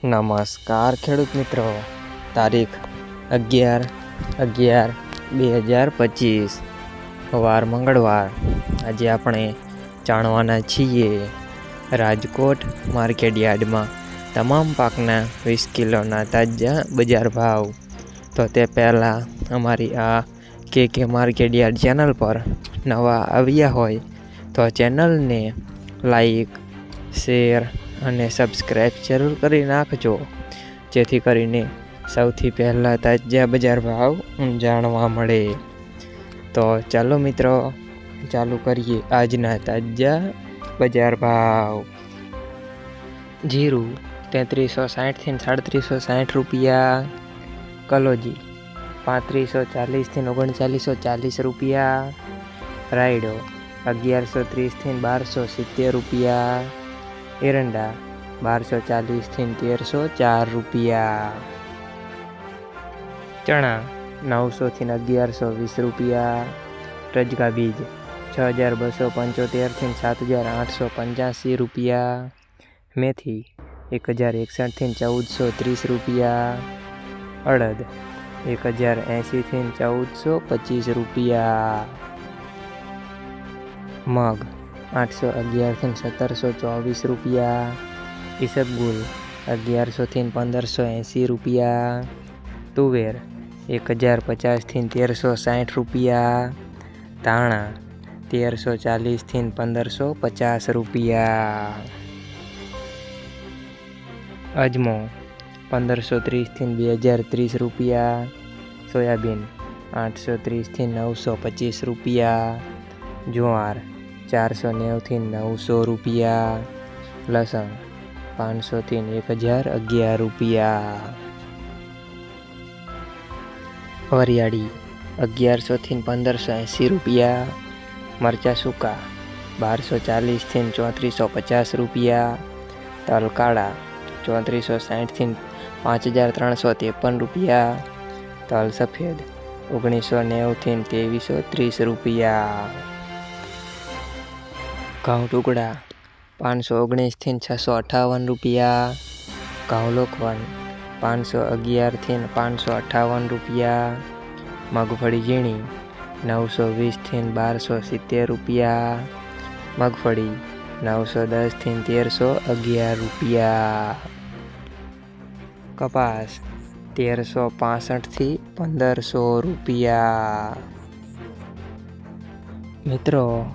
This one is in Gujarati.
નમસ્કાર ખેડૂત મિત્રો. તારીખ અગિયાર અગિયાર બે હજાર પચીસ. વાર મંગળવાર. આજે આપણે જાણવાના છીએ રાજકોટ માર્કેટ યાર્ડમાં તમામ પાકના વીસ કિલોના તાજા બજાર ભાવ. તો તે પહેલાં અમારી આ કે કે માર્કેટ યાર્ડ ચેનલ પર નવા આવ્યા હોય તો ચેનલને લાઈક, શેર અને સબસ્ક્રાઈબ જરૂર કરી નાખજો. જેથી કરીને સૌથી પહેલાં તાજા બજાર ભાવ જાણવા મળે. તો ચાલો મિત્રો, ચાલુ કરીએ આજના તાજા બજાર ભાવ. જીરું તેત્રીસો સાઠથી સાડત્રીસો સાઠ રૂપિયા. કલોજી પાંત્રીસો ચાલીસથી ઓગણચાલીસો ચાલીસ રૂપિયા. રાયડો અગિયારસો ત્રીસથી બારસો સિત્તેર રૂપિયા. એરંડા, બારસો ચાલીસથી તેરસો ચાર રૂપિયા. ચણા નવસોથી અગિયારસો વીસ રૂપિયા. રજગા બીજ, છ હજાર બસો પંચોતેરથી સાત હજાર આઠસો પંચ્યાસી રૂપિયા. મેથી, એક હજાર એકસઠથી ચૌદસો ત્રીસ રૂપિયા. અડદ, એક હજાર એંશીથી ચૌદસો પચીસ રૂપિયા. મગ આઠસો અગિયારથી સત્તરસો ચોવીસ રૂપિયા. ઈસબગુલ અગિયારસોથી પંદરસો એંસી રૂપિયા. તુવેર એક હજાર પચાસથી તેરસો સાઠ રૂપિયા. ધાણા, તેરસો ચાલીસથી પંદરસો પચાસ રૂપિયા. અજમો, પંદરસો ત્રીસથી બે હજાર ત્રીસ રૂપિયા. સોયાબીન, આઠસો ત્રીસથી નવસો પચીસ રૂપિયા. જુવાર ચારસો નેવુંથી નવસો રૂપિયા લસણ પાંચસોથી એક હજાર અગિયાર રૂપિયા. વરિયાળી અગિયારસોથી પંદરસો એંસી રૂપિયા. મરચાં સૂકા બારસો ચાલીસથી ચોત્રીસો પચાસ રૂપિયા. તલ કાળા ચોત્રીસો સાઠથી પાંચ હજાર ત્રણસો ત્રેપન રૂપિયા. તલ સફેદ ઓગણીસો નેવુંથી ત્રેવીસો ત્રીસ રૂપિયા. ઘઉં ટુકડા, પાંચસો ઓગણીસથી છસો અઠાવન રૂપિયા. ઘઉં લોખવન પાંચસો અગિયારથી પાંચસો અઠાવન રૂપિયા. મગફળી ઝીણી, નવસો વીસથી બારસો સિત્તેર રૂપિયા. મગફળી, નવસો દસથી તેરસો અગિયાર રૂપિયા. કપાસ, તેરસો પાસઠથી પંદરસો રૂપિયા. મિત્રો